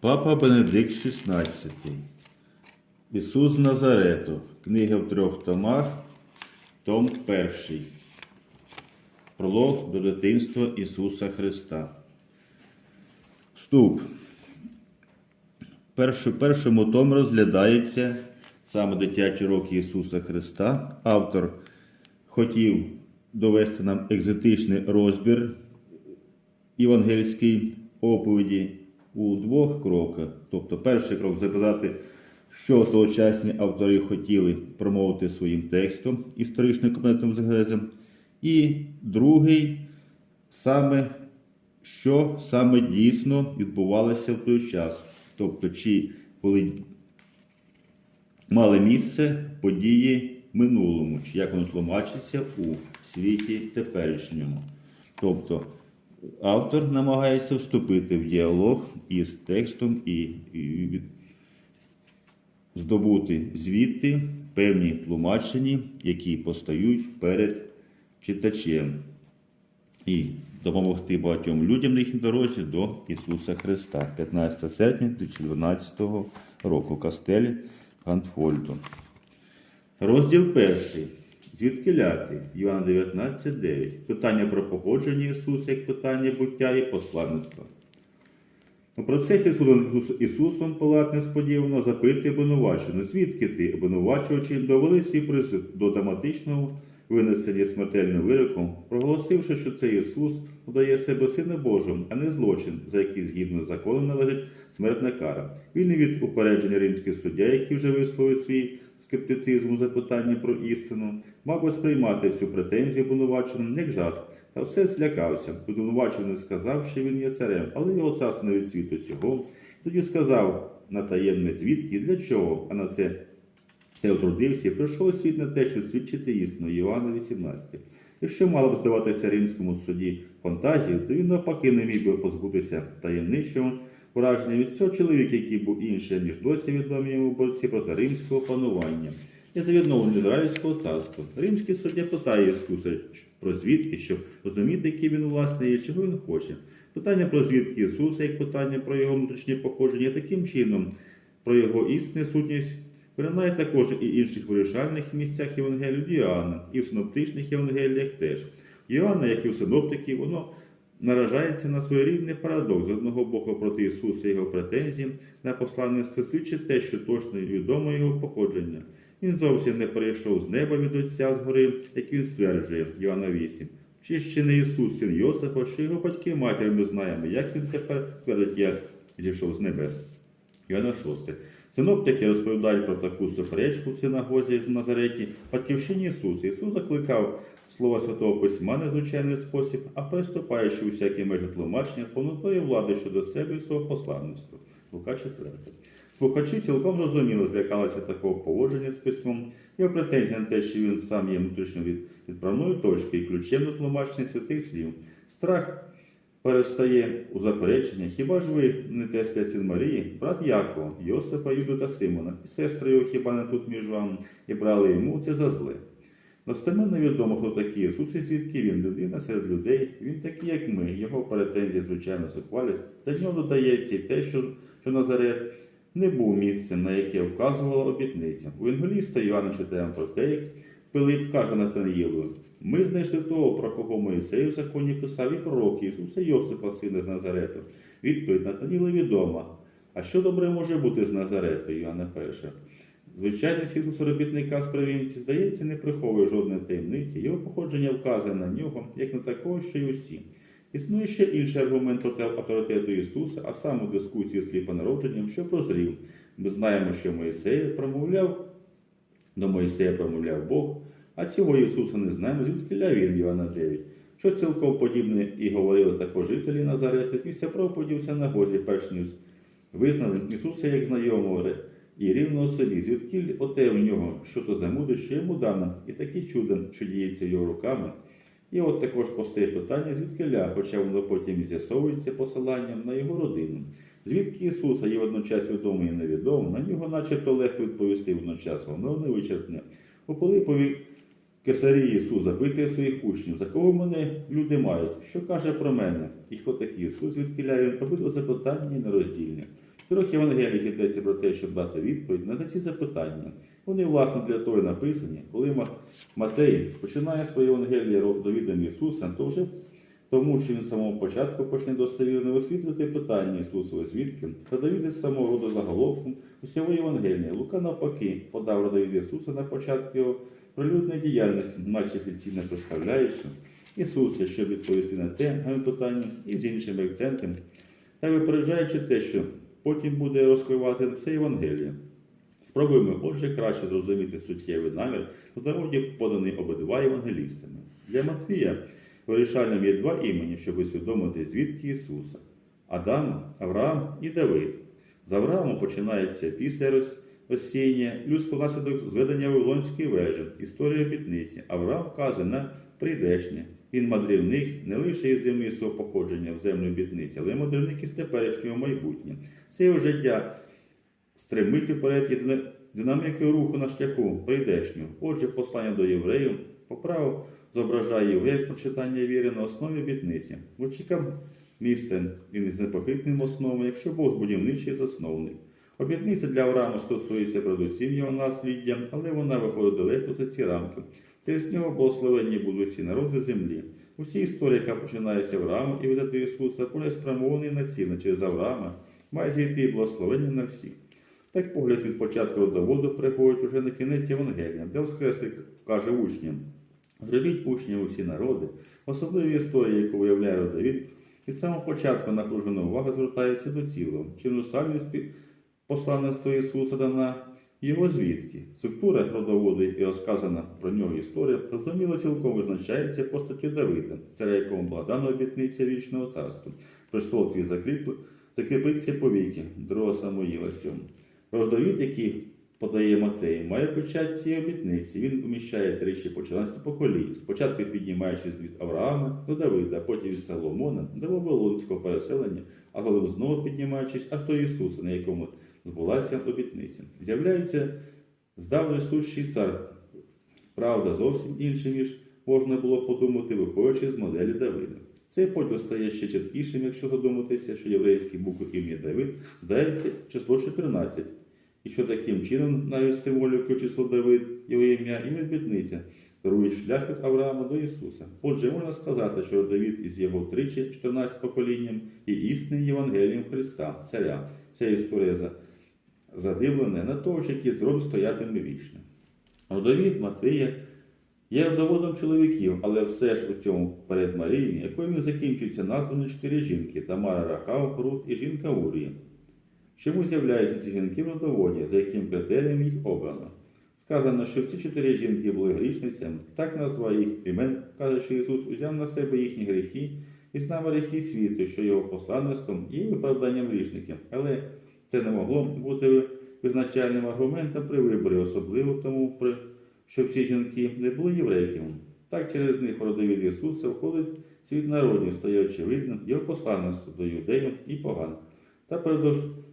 Папа Бенедикт XVI. Ісус з Назарету. Книга в трьох томах. Том перший. Пролог до дитинства Ісуса Христа. Вступ. Першу, першому тому розглядається саме дитячі роки Ісуса Христа. Автор хотів довести нам екзотичний розбір євангельській оповіді у двох кроках. Тобто, перший крок запитати, що тогочасні автори хотіли промовити своїм текстом, історичним компонентом загрезом. І другий саме, що саме дійсно відбувалося в той час. Тобто, чи були мали місце події минулому, чи як воно тлумачиться у світі теперішньому. Тобто автор намагається вступити в діалог із текстом і, здобути звідти певні тлумачення, які постають перед читачем, і допомогти багатьом людям на їхній дорозі до Ісуса Христа. 15 серпня 2012 року. Кастель Гантфольду. Розділ перший. Звідки ляти? Івана 19, 9. Питання про походження Ісуса як питання буття і посланництва. У процесі суду Ісусом Пилат несподівано запитує обвинувачену, звідки ти, обвинувачувачі, довели свій присуд до драматичного винесення смертельним вироком, проголосивши, що цей Ісус удає себе Сина Божим, а не злочин, за який згідно з законом належить смертна кара. Вільний від упередження римський суддя, який вже висловив свій скептицизм у запитанні про істину, мав би сприймати цю претензію обвинуваченим як жарт, та все злякався. Обвинувачений сказав, що він є царем, але його царство не від світу цього. Тоді сказав на таємне звідки, для чого, а на це те отрудився і прийшов світ на те, щоб свідчити істину Іоанна 18. Якщо мало б здаватися римському суді фантазію, то він навпаки не міг би позбутися таємничого враження від цього чоловіка, який був інший, ніж досі відомі йому борці проти римського панування і за відновлення Ізраїльського царства. Римський суддя питає Ісуса про звідки, щоб розуміти, який він власне є, чого він хоче. Питання про звідки Ісуса, як питання про його внутрішнє походження, таким чином про його істинну сутність виринає також і інших вирішальних місцях Євангелію Іоанна, і в синоптичних Євангеліях теж. Іоанна, як і в синоптиків, воно наражається на своєрідний парадокс з одного боку проти Ісуса і його претензій на посланництво свідчить те, що точно відомо його походження. Він зовсім не перейшов з неба від Отця з гори, як він стверджує Йоанна 8. Чи ще не Ісус, син Йосифа, що його батьки матір ми знаємо, як він тепер твердить, я зійшов з небес. Йоанна 6. Синоптики розповідають про таку суперечку в синагозі в Назареті, батьківщині Ісуса. Ісус закликав слова Святого Письма не звичайний спосіб, а переступаючи у всякі межі тлумачення, повнотою влади щодо себе і свого посланництва. Лука 4. Слухачі цілком зрозуміло злякалися такого поводження з письмом, його претензія на те, що він сам є внутрішньо від відправної точки і ключем до тлумачення святих слів. Страх перестає у заперечення. Хіба ж ви не тесля син Марії, брат Якова, Йосипа, Юду та Симона, і сестри його хіба не тут між вами, і брали йому це за зле. Достеменно відомо, хто такий Ісус і звідки він людина серед людей, він такий, як ми. Його претензії, звичайно, сухвалість. До нього додається і те, що, що Назарет не був місцем, на яке вказувала обітниця. У Інгеліста Іоанна читаємо про те, як Пилип каже Натаніїлу, ми знайшли того, про кого Моїсей в законі писав і пророк Ісуса Йосипа, сина з Назарету. Відповідь Натаніла відома. А що добре може бути з Назарету, Іоанна 1? Звичайний Ісус робітника з провінції, здається, не приховує жодної таємниці. Його походження вказує на нього, як на такого, що й усі. Існує ще інший аргумент проти авторитету Ісуса, а саме дискусії з хлібонародженням, що прозрів. Ми знаємо, що Моїсей промовляв, до Моїсея промовляв Бог, а цього Ісуса не знаємо, звідки він Івана 9. Що цілком подібне і говорили також жителі Назарети, після проповіді в синагозі, перш ніж визнали Ісуса як знайомого і рівного собі, звідки оте в нього, що то за мудрість, що йому дано, і такі чудо, що діється його руками. І от також постає питання, звідки ля, хоча воно потім з'ясовується посиланням на його родину. Звідки Ісуса є водночас відомий і невідомий, на нього начебто легко відповісти водночас, воно не вичерпне. У Пилипові Кесарії Ісус запитує своїх учнів, за кого мене люди мають, що каже про мене, і хто такий Ісус, звідки він обидва запитання нероздільні. чотирьох Євангеліях йдеться про те, щоб дати відповідь на ці запитання. Вони, власне, для того і написані, коли Матей починає своє Євангеліє довідом Ісуса, то вже тому, що він з самого початку почне достовірно висвітлювати питання Ісусової звідки та довіди з самого роду заголовком усього Євангелія. Лука навпаки подав родовід Ісуса на початку його прилюдної діяльності, наче офіційно представляючи Ісуса, щоб відповісти на те питання і з іншими акцентами, та випереджаючи те, що потім буде розкривати все Євангеліє. Спробуємо, отже, краще зрозуміти суттєвий намір, у народі поданий обидва євангелістами. Для Матвія вирішальним є два імені, щоб усвідомити, звідки Ісуса Адам, Авраам і Давид. З Аврааму починається після розсіяння людство внаслідок зведення Вавилонської вежі, історія обітниці. Авраам вказує на прийдешнє. Він мандрівник не лише із землі свого походження в землю обітниці, але й мандрівник із теперішнього майбутнього. Це його життя стремить уперед динамікою руху на шляху прийдешнього. Отже, послання до євреїв поправ зображає його як прочитання віри на основі обітниці. Очікав містен він із непохитним основами, якщо Бог будівничий засновник. Обітниця для Авраама стосується передусім його насліддя, але вона виходить далеко за ці рамки. Через нього благословенні будуть всі народи землі. У цій історії, яка починається Авраама і веде до Ісуса, буде спрямований на ціле через Авраама, має зійти благословення на всіх. Так погляд від початку родоводу приходить уже на кінець Євангелія, де Воскреслик каже учням: Зробіть учнів усі народи, особливі історії, яку виявляє родовід, від самого початку напружена увага звертається до цілого, чи універсальність посланництва Ісуса дана його звідки. Структура родоводу і розказана про нього історія, розуміло цілком визначається постаттю Давида, царя якому була дана обітниця вічного царства. Престол твій закріп... закріпиться повіки, 2 Самуїла 7. Родовід, який подає Матей, має печать цієї обітниці. Він вміщає тричі по 14 поколінь. Спочатку піднімаючись від Авраама до Давида, потім від Соломона до Вавилонського переселення, а потім знову піднімаючись аж до Ісуса, на якому збулася обітниця. З'являється здавна сущий цар. Правда, зовсім інша, ніж можна було подумати, виходячи з моделі Давида. Цей поділ стає ще чіткішим, якщо задуматися, що єврейський букв ім'я Давид дається число 14, і що таким чином навіть символікою число Давид, його ім'я і обітниця дарують шлях від Авраама до Ісуса. Отже, можна сказати, що Давид із його тричі 14 поколінням і істинним Євангелієм Христа, царя. Ця історія задивлена на того, що який трон стоятиме вічно. Родовід Матвія є родоводом чоловіків, але все ж у цьому передмарієм, якою він закінчується названі чотири жінки Тамара Рахав, Рут і жінка Урії. Чому з'являються ці жінки в родоводі, за яким критерієм їх обрано? Сказано, що ці чотири жінки були грішницями, так назва їх імен, каже, що Ісус узяв на себе їхні гріхи і знав гріхи світу, що його посланництвом і виправданням грішників. Але це не могло бути визначальним аргументом при виборі, особливо тому, при- що всі жінки не були єврейками. Так через них родовід Ісуса входить світ народів, стає очевидним його посланництво до юдеїв і поган. Та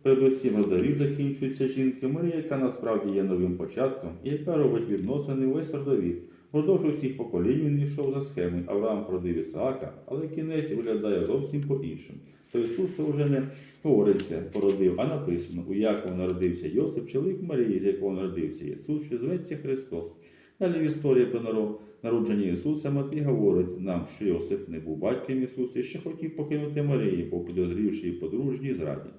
передусім родовід закінчується жінкою Марія, яка насправді є новим початком і яка робить відносини весь родовід. Впродовж усіх поколінь він йшов за схемою. Авраам породив Ісаака, але кінець виглядає зовсім по-іншому. То Ісуса вже не говориться, породив, а написано, у Якова народився Йосип, чоловік Марії, з якого народився Ісус, що зветься Христос. Далі в історії про наро- народження Ісуса Матвій говорить нам, що Йосип не був батьком Ісуса і що хотів покинути Марії, бо підозрівши її подружній зраді.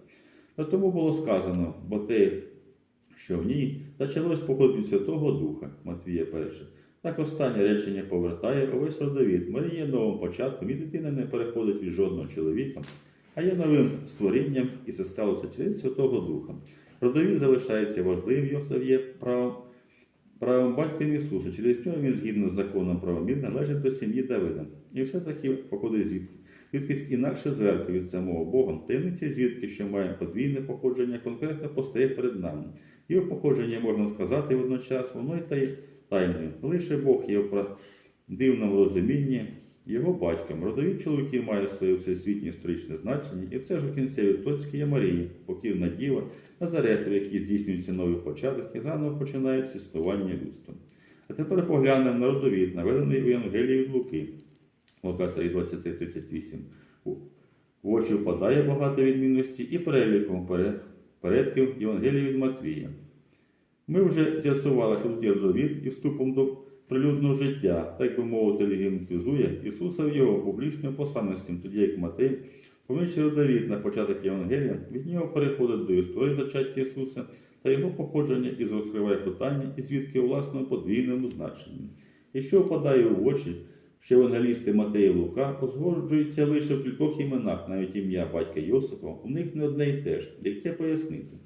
Та тому було сказано, бо те, що в ній почалось походити Святого Духа, Матвія 1. Так останнє речення повертає увесь родовід. Марія новим початком, і дитина не переходить від жодного чоловіка, а є новим створінням, і це сталося через Святого Духа. Родовід залишається важливим, Йосиф є правом, правим батьком Ісуса. Через нього він, згідно з законом правомір, належить до сім'ї Давида. І все-таки походить звідки. Звідкись інакше зверху від самого Бога. Таємниця звідки, що має подвійне походження, конкретно постає перед нами. Його походження можна сказати водночас, воно й та. Лише Бог є в дивному розумінні його батьком. Родовід чоловіків має своє всесвітнє історичне значення, і все ж у кінцевій точці є Марія, покірна діва, Назарету, в якій здійснюється новий початок і заново починається існування людства. А тепер поглянемо на родовід, наведений у Євангелії від Луки. Лука 3, 23, 38. У- В очі впадає багато відмінності і переліком пере- предків Євангелії від Матвія. Ми вже з'ясували, що тут є родовід і вступом до прилюдного життя, так би мовити, легімтизує Ісуса в його публічною посланності, тоді як Матей, помічний родовід на початок Євангелія, від нього переходить до історії зачаття Ісуса та його походження і розкриває питання і звідки у власному подвійному значенні. І що впадає в очі, що евангелісти Матей і Лука узгоджуються лише в кількох іменах, навіть ім'я батька Йосипа, у них не одне й те ж. Як це пояснити?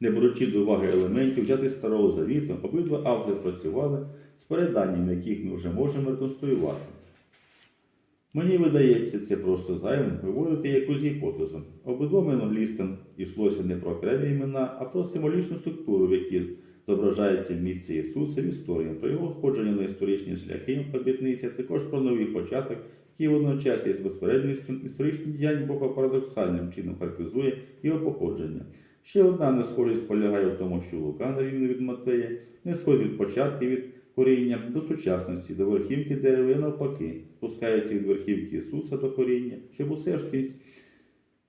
Не беручи до уваги елементів взяти старого завіту, обидва автори працювали з переданнями, яких ми вже можемо реконструювати. Мені видається, це просто зайвим виводити якусь гіпотезу. Обидвом евангелістам йшлося не про окремі імена, а про символічну структуру, в якій зображається місце Ісуса в історії, про його входження на історичні шляхи обітниці, також про новий початок, який водночас є безпередністю історичних діянь Бога парадоксальним чином характеризує його походження. Ще одна несхожість полягає в тому, що Лука, на від Матея, не сходить від початку від коріння до сучасності, до верхівки дерева і навпаки, спускається від верхівки Ісуса до коріння, щоб усе ж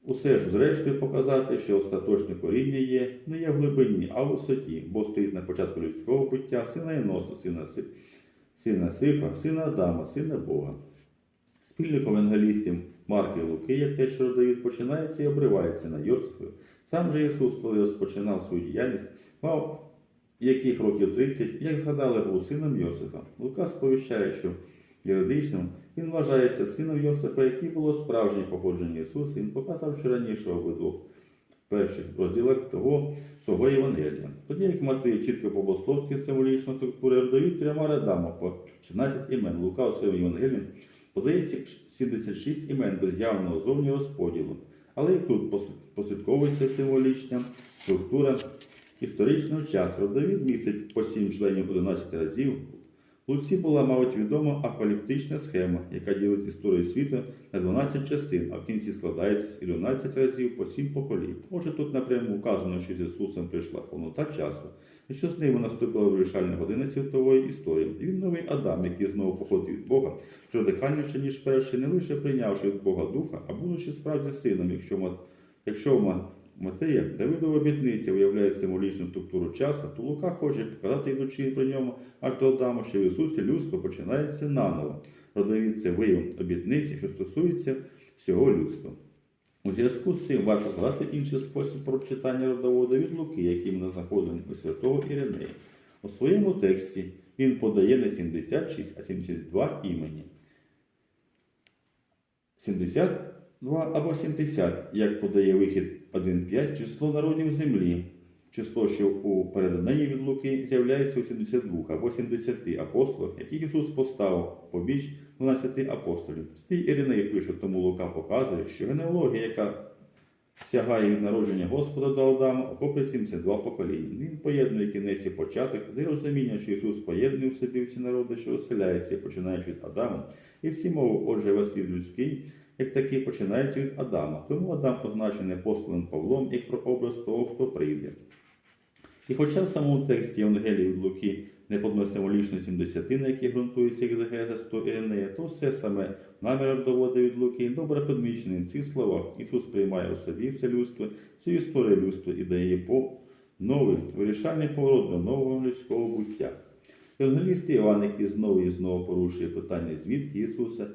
усе ж зрештою показати, що остаточне коріння є не є в глибині, а в висоті, бо стоїть на початку людського буття сина Іноса, сина, Си- сина Сифа, сина Адама, сина Бога. Спільником евангелістів Марка і Луки, як те, що Давід починається і обривається на Йосифі. Сам же Ісус, коли розпочинав свою діяльність, мав яких років 30, як згадали, був сином Йосифа. Лука сповіщає, що юридично він вважається сином Йосифа, який було справжнє походження Ісуса. Він показав, що раніше обидвох перших розділах того свого Євангелія. Тоді як Матвій чітко по-богословськи символічно структури родають трьома рядами по 14 імен. Лука у своєму Євангелії подається 76 імен без явного зовні розподілу. Але і тут послід- послідковується символічна структура історичного часу. Родовід містить по 7 членів 11 разів. Луці була, мабуть, відома апокаліптична схема, яка ділить історію світу на 12 частин, а в кінці складається з 11 разів по 7 поколінь. Отже, тут напряму вказано, що з Ісусом прийшла повнота часу, і що з ним наступила вирішальна година світової історії. Він новий Адам, який знову походить від Бога, що радикальніше, ніж перший, не лише прийнявши від Бога Духа, а будучи справді сином, якщо, якщо Матея Давидова обітниця уявляє символічну структуру часу, то Лука хоче показати йдучи при ньому аж до Адама, що в Ісусі людство починається наново. Родовід це вияв обітниці, що стосується всього людства. У зв'язку з цим варто згадати інший спосіб прочитання родоводу від Луки, який ми знаходимо у святого Іринея. У своєму тексті він подає не 76, а 72 імені. 72 або 70, як подає вихід 1.5, число народів землі. Число, що у переданні від Луки з'являється у 72 або 70 апостолах, яких Ісус поставив побіч 12 апостолів. Стій Іриней пише, тому Лука показує, що генеалогія, яка сягає від народження Господа до Адама, охоплює 72 покоління. Він поєднує кінець і початок, де розуміння, що Ісус поєднує в собі всі народи, що оселяються, починаючи від Адама, і всі мови, отже, весь людський, як такий починається від Адама. Тому Адам позначений апостолом Павлом як про образ того, хто прийде. І хоча в самому тексті Євангелії від Луки не подано символічно 70, на які ґрунтується екзегеза 100 Іринея, то все саме намір доводи від Луки добре підмічений в цих словах. Ісус приймає у собі все людство, всю історію людства і дає по новий вирішальний поворот до нового людського буття. Евангеліст Іван, який знову і знову порушує питання звідки Ісуса,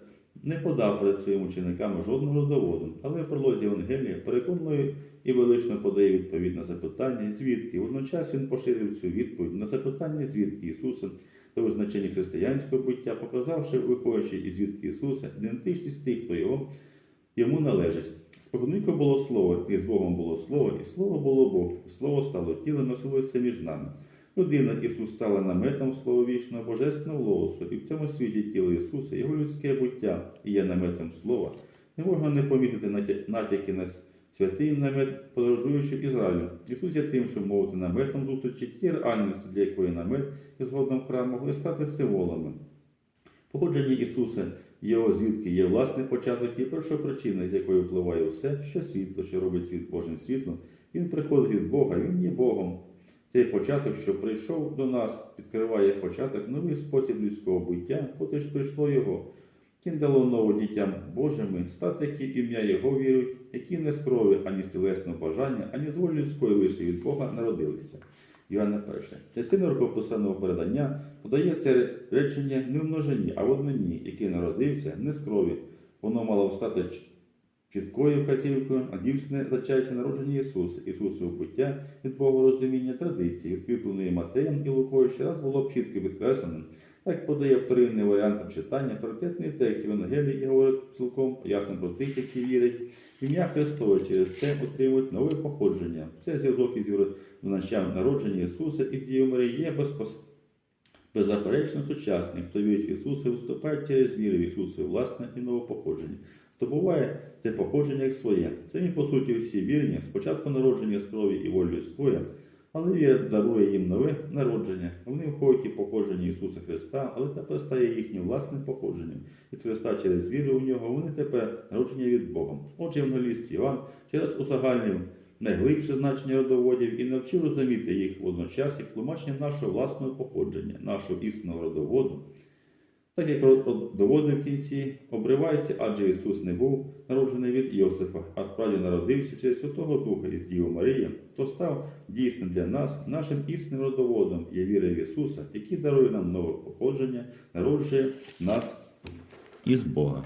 не подав перед своїми учениками жодного родоводу, але в пролозі Євангелія переконливо і велично подає відповідь на запитання, звідки. Водночас він поширив цю відповідь на запитання, звідки Ісуса до визначення християнського буття, показавши, виходячи із звідки Ісуса, ідентичність тих, хто його йому належить. Споконвіку було слово, і з Богом було слово, і слово було Бог, і слово стало тілом, носилося між нами. Людина Ісус стала наметом слова вічного божественного голосу, і в цьому світі тіло Ісуса, його людське буття є наметом слова. Не можна не помітити натяки на святий намет, подорожуючи Ізраїлю. Ісус є тим, що мовити наметом зустрічі ті реальності, для якої намет і згодом храм могли стати символами. Походження Ісуса, його звідки є власний початок і перша причина, з якої впливає все, що світло, що робить світ Божим світлом. Він приходить від Бога, Він є Богом. Цей початок, що прийшов до нас, відкриває початок новий спосіб людського буття, коли ж прийшло Його. Він дало нову дітям Божими, стати, які ім'я Його вірують, які не з крові, ані з тілесного бажання. ані з волі людської лише від Бога народилися. Іоанна 1. Частина рукописаного передання подає це речення не в множині, а в однині, який народився не з крові. Воно мало встати чіткою вказівкою, а дівчине зачається народження Ісуса, Ісусове буття від Бога розуміння традиції, відкріпленої Матеєм і Лукою, ще раз було б чітко підкресленим. Так подає вторинний варіант читання, авторитетний текст Євангелії і говорить цілком ясно про тих, які вірять. Ім'я Христове через це отримують нове походження. Це зв'язок із визначав народження Ісуса із Дією Марії є безпос... беззаперечно сучасний. Хто вірить в Ісуса, виступає через віру в Ісуса власне і нове походження. Хто буває це походження як своє. Це їм, по суті, всі вірні, спочатку народження з крові і волі людської, але віра дарує їм нове народження. Вони входять і походження Ісуса Христа, але тепер стає їхнім власним походженням. Від Христа через віру в нього вони тепер народження від Бога. Отже, евангеліст Іван через усагальнив найглибше значення родоводів і навчив розуміти їх водночас як тлумачення нашого власного походження, нашого істинного родоводу. Так як родоводи в кінці обривається, адже Ісус не був народжений від Йосифа, а справді народився через Святого Духа із Діви Марії, то став дійсним для нас, нашим істинним родоводом є віра в Ісуса, який дарує нам нове походження, народжує нас із Бога.